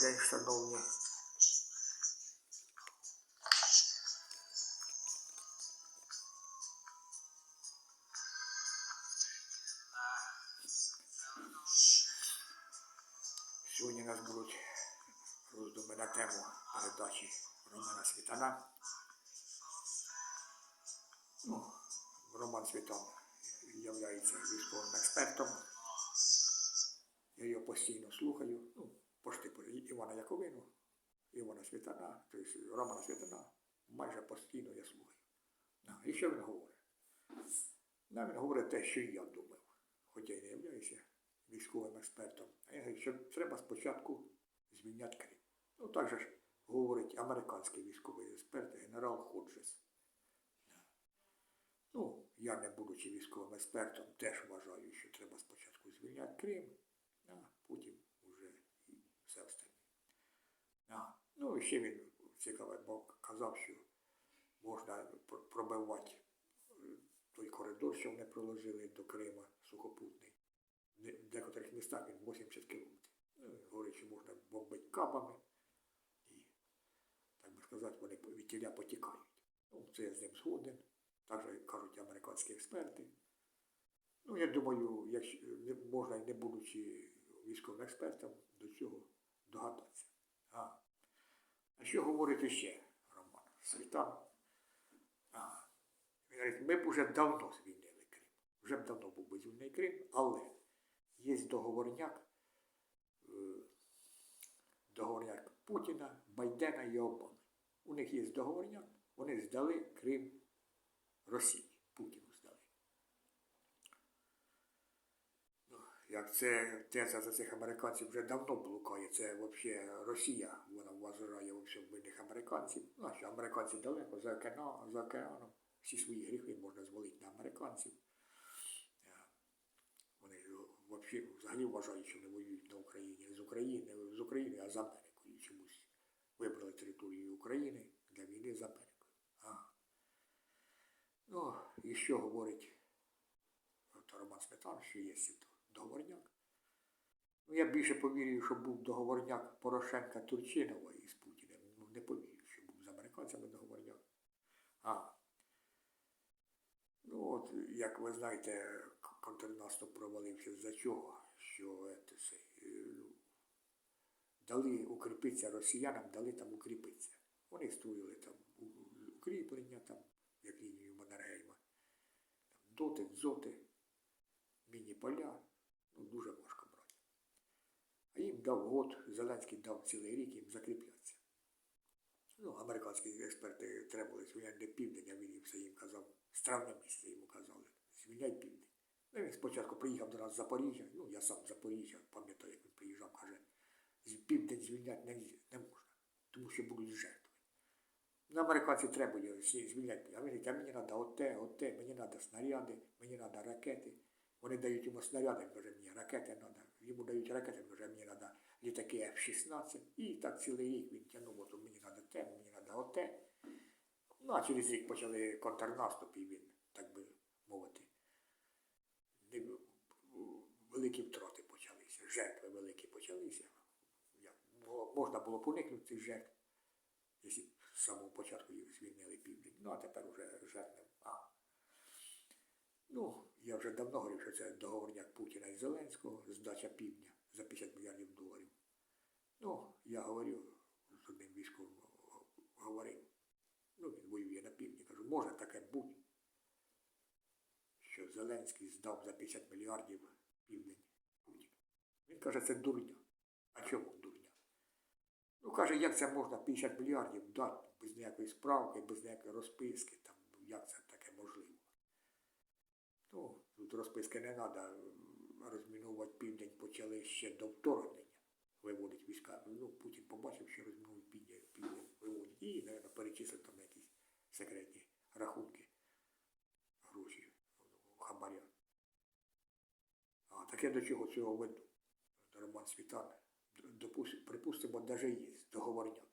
День, шановні. Івана Яковину, Івана Світана, тобто Романа Світана, майже постійно я слухаю. І що він говорить? Ну, він говорить те, що я думав, хоча й не являюся військовим експертом. А я говорю, що треба спочатку звільняти Крим. Ну, так же ж говорить американський військовий експерт генерал Ходжес. Ну, я, не будучи військовим експертом, теж вважаю, що треба спочатку звільняти Крим, а потім вже і все остальне. А, ну, ще він цікавий, бо казав, що можна пробивати е, той коридор, що вони проложили до Крима сухопутний. В декотрих містах він 80 кілометрів. Ну, говорить, що можна бомбити кабами і, так би сказати, вони від тіля потікають. Ну, це я з ним згоден. Так же кажуть американські експерти. Ну, я думаю, якщо можна, не будучи військовим експертом, до цього догадатися. А, а що говорить ще Роман Світан? А, він говорить, ми б уже давно звільнили Крим. Вже б давно був би звільнений Крим, але є договорняк, е, договорняк Путіна, Байдена і Обами. У них є договорняк, вони здали Крим Росії. Путіну здали. Ну, Як це теза за цих американців вже давно блукає, це взагалі Росія, вона вважає винних американців. Ну, американці далеко, за океаном, за океаном. Всі свої гріхи можна звалити на американців. Е, Вони взагалі, взагалі вважають, що вони воюють на Україні з України, з України, а з Америкою чомусь. Вибрали територію України для війни з Америкою. А. Ну, і що говорить Роман Сметан, що є світ договорняк. Ну, я більше повірю, що був договорняк Порошенка Турчинова із Путіним. Ну, не повірю, що був з американцями договорняк. А. Ну, от, як ви знаєте, контрнаступ провалився за чого? Що це, це, е, ну, дали укріпитися росіянам, дали там укріпитися. Вони строїли там укріплення, там, як лінію Маннергейма, там доти, дзоти, міні-поля. Ну, дуже важко брати. А їм дав год, Зеленський дав цілий рік їм закріплятися. Ну, американські експерти требували звільняти південь, а він їм все їм казав, з травня місяця йому казали, звільняй південь. Ну, він спочатку приїхав до нас з Запоріжжя, ну я сам з Запоріжжя, пам'ятаю, як він приїжджав, каже, південь звільняти не, не можна, тому що будуть жертви. Ну, американці всі звільняти. А він а мені треба оте, оте, мені треба снаряди, мені треба ракети. Вони дають йому снаряди, каже, мені ракети треба. Йому дають ракети, каже, мені треба літаки F-16. І так цілий рік він тягнув, от мені треба те, мені треба оте. Ну, а через рік почали контрнаступ, і він, так би мовити, великі втрати почалися, жертви великі почалися. Можна було уникнути цих жертв, якщо з самого початку їх звільнили південь. Ну, а тепер вже жертв. Ну, я вже давно говорив, що це договорняк Путіна і Зеленського, здача півдня за 50 мільярдів доларів. Ну, я говорю з одним військовим говорив. Ну, він воює на півдні. Кажу, може таке бути, що Зеленський здав за 50 мільярдів південь Путіну. Він каже, це дурня. А чому дурня? Ну, каже, як це можна 50 мільярдів дати без ніякої справки, без ніякої розписки, там, як це таке можливо? Ну, тут розписки не треба. Розмінувати південь почали ще до вторгнення. Виводить війська. Ну, Путін побачив, що розмінують південь, південь виводять. І, мабуть, перечислив там якісь секретні рахунки, гроші, хабаря. А таке до чого цього веду? Роман Світан. Припустимо, навіть є договорняк.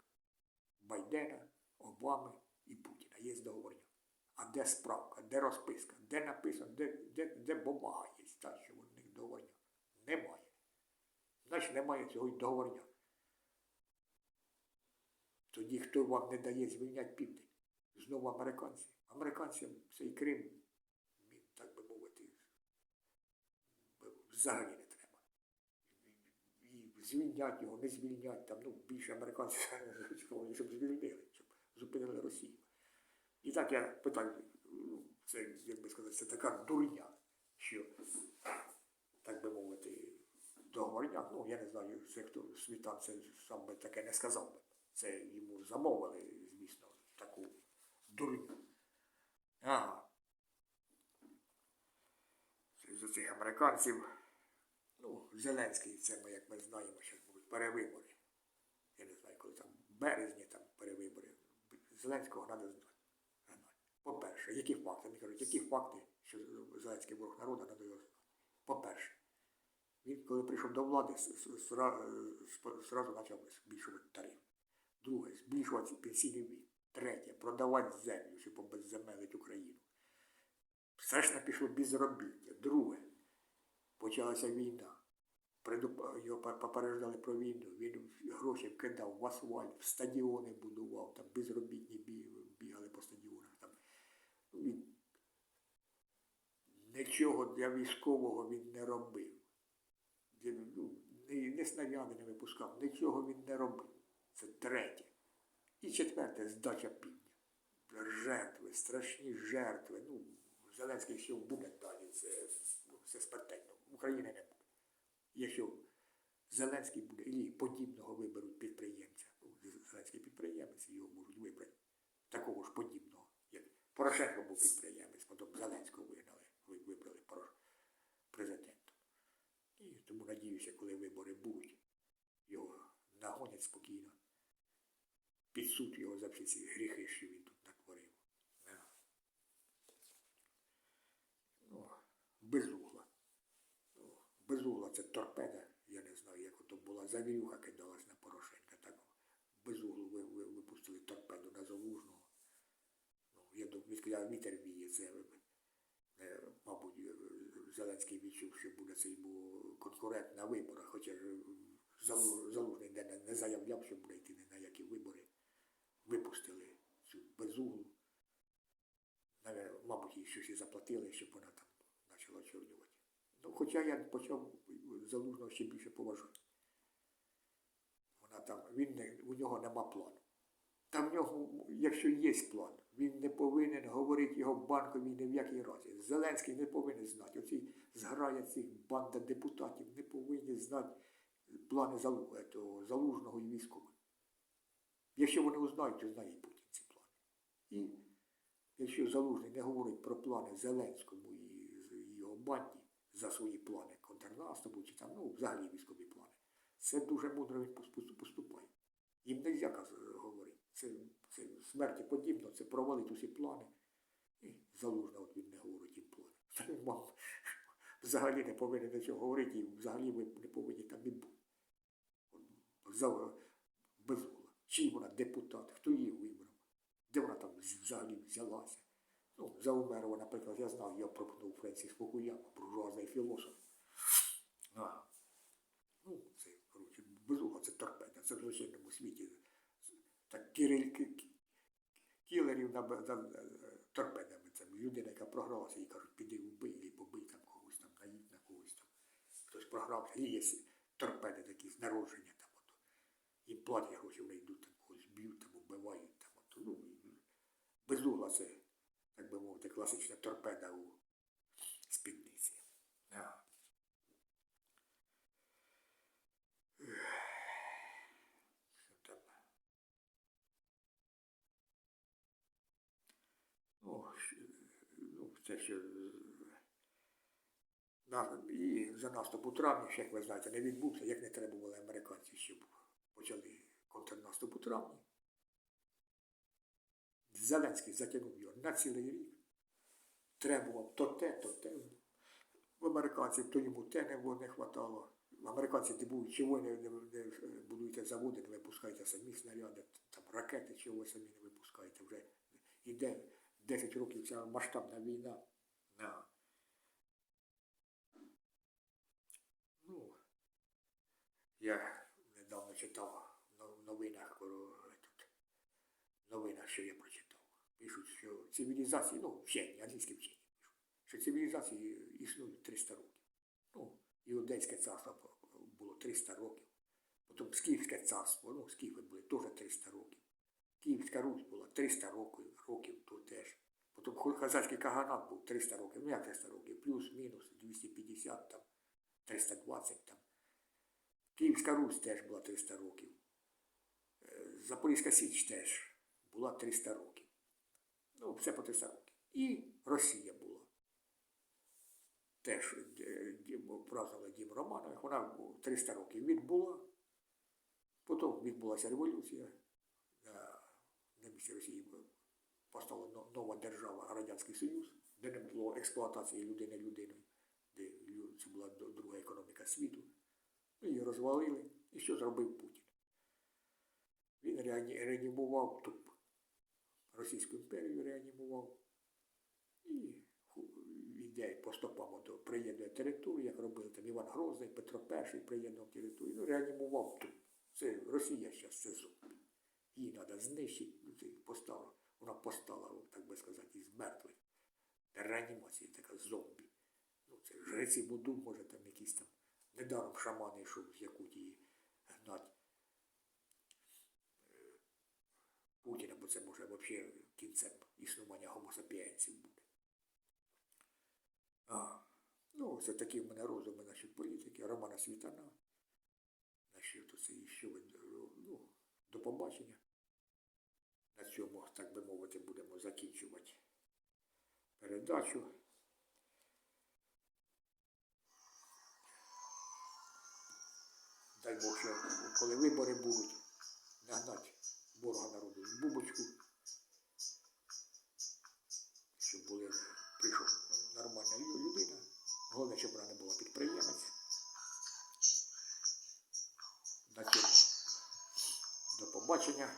Байдена, Обами і Путіна. Є договорняк. А де справка, де розписка, де написано, де, де, де бумага є, та, що в них договорняк? Немає. Значить, немає цього й договорняк. Тоді хто вам не дає звільняти південь? Знову американці. Американцям цей Крим, так би мовити, взагалі не треба. І звільнять його, не звільнять, там, ну, більше американців, щоб звільнили, щоб зупинили Росію. І так я питаю, ну, це, як би сказати, це така дурня, що, так би мовити, договорняк, ну, я не знаю, це хто світан, це сам би таке не сказав би. Це йому замовили, звісно, таку дурню. Ага. З цих американців. Ну, Зеленський, це ми, як ми знаємо, що будуть перевибори. Я не знаю, коли там березні там перевибори. Зеленського треба знати. По-перше, які факти? Мені кажуть, які факти, що Зеленський ворог народу, знати. По-перше, він, коли прийшов до влади, сразу почав збільшувати тариф. Друге, збільшувати пенсійний вік. Третє, продавати землю, щоб обезземелити Україну. Все Страшно пішло безробіття. Друге, почалася війна. Його по- попереджали про війну. Він гроші вкидав в асфальт, в стадіони будував, там безробітні бігали по стадіонах. Нічого для військового він не робив. Він, ну, ні, ні снаряди не випускав, нічого він не робив. Це третє. І четверте здача півдня. Жертви, страшні жертви. Ну, Зеленський що буде далі, це, ну, це смертельно. України не буде. Якщо Зеленський буде, і подібного виберуть підприємця, ну, Зеленський підприємець, його можуть вибрати, такого ж подібного, Порошенко був підприємець, потім Зеленського вигнали, ви- вибрали президентом. І тому надіюся, коли вибори будуть, його нагонять спокійно. Під суд його за всі ці гріхи, що він тут натворив. Ну, безугла. Ну, безугла це торпеда, я не знаю, як ото була завірюха кидалась на Порошенка. Так безуглу ви, ви, випустили торпеду на залужного. Я думаю, відкида вітер віє, це, е, мабуть, е, Зеленський відчув, що буде це йому конкурент на виборах, хоча залужний не, заявляв, що буде йти ні на які вибори. Випустили цю безуглу. Мабуть, їй щось і заплатили, щоб вона там почала очолювати. Ну, хоча я почав залужного ще більше поважати. Вона там, він у нього нема плану. Там в нього, якщо є план, він не повинен говорити його банкові ні в якій разі. Зеленський не повинен знати. Оці зграя цих банда депутатів не повинні знати плани залужного і військових. Якщо вони узнають, то знає Путін ці плани. І якщо залужний не говорить про плани Зеленському і його банді за свої плани контрнаступу, чи там, ну, взагалі військові плани, це дуже мудро він поступає. Їм не можна говорити. Це, це смерті подібно, це провалить усі плани. І залужно от він не говорить їм плани. Він взагалі не повинен нічого говорити, і взагалі ви не повинні там і бути. От. Чий вона депутат, хто її вибрав, де вона там взагалі взялася. Ну, за Умерова, наприклад, я знав, я пропонував Френсіс Фукуяма, буржуазний філософ. А, ну, це, коротше, безугла, це торпеда, це в злочинному світі. Так кірель, кі- кілерів торпедами. Це людина, яка програлася, їй кажуть, піди вбий і побий там когось там, наїдь на когось там. Хтось програвся, і є торпеди такі з народження там ото. Їм платять гроші, вони йдуть там когось б'ють, там вбивають там ото. Ну, безугла це, так би мовити, класична торпеда у спідниці. А. Що там? Ну, щ- ну, це ще е, і за наступ у травні, ще, як ви знаєте, не відбувся, як не треба було американці, щоб почали контрнаступ у травні. Зеленський затягнув його на цілий рік. Требував то те, то те. В американців то йому те не, було, не хватало. Американці дивують, чого не, не, не будуєте заводи, не випускаєте самі снаряди, там ракети, чого самі не випускаєте. Вже йде 10 років ця масштабна війна. На. Ну, я недавно читав в новинах тут, новинах, що я прочитав. Пишуть, що цивілізації, ну, вчені, англійські вчені що цивілізації існують 300 років. Ну, Іудейське царство було 300 років. Потім Скіфське царство, ну, Скіфи були теж 300 років. Київська Русь була 300 років, років то теж. Потім Хазарський Каганат був 300 років. Ну як 300 років? Плюс-мінус 250 там, 320 там. Київська Русь теж була 300 років. Е, Запорізька Січ теж була 300 років. Ну, все по 300 років. І Росія була. Теж е, празднувала Дім Романових. Вона 300 років відбула. Потім відбулася революція. На Росії постала нова держава Радянський Союз, де не було експлуатації людини людиною, де це була друга економіка світу. Її розвалили. І що зробив Путін? Він реанімував туп. Російську імперію реанімував і йде по стопам до приєднує територію, як робили там Іван Грозний, Петро І приєднував територію, ну, реанімував туп. Це Росія зараз, це зомбі. Її треба знищити, постала. Вона постала, так би сказати, із мертвих. Реанімація така зомбі. Ну, це жреці Буду, може там якісь там. Недаром шамани йшов з Якутії гнать е, Путіна, бо це може взагалі кінцем існування гомосапіенсів буде. А, ну, це такі в мене роздуми насчет політики, Романа Світана. Що ну, до побачення. На цьому, так би мовити, будемо закінчувати передачу. Дай Бог, що коли вибори будуть, нагнати ворога народу в бубочку, щоб були, прийшов нормальна людина. Головне, щоб вона не була підприємець. На цьому. До побачення.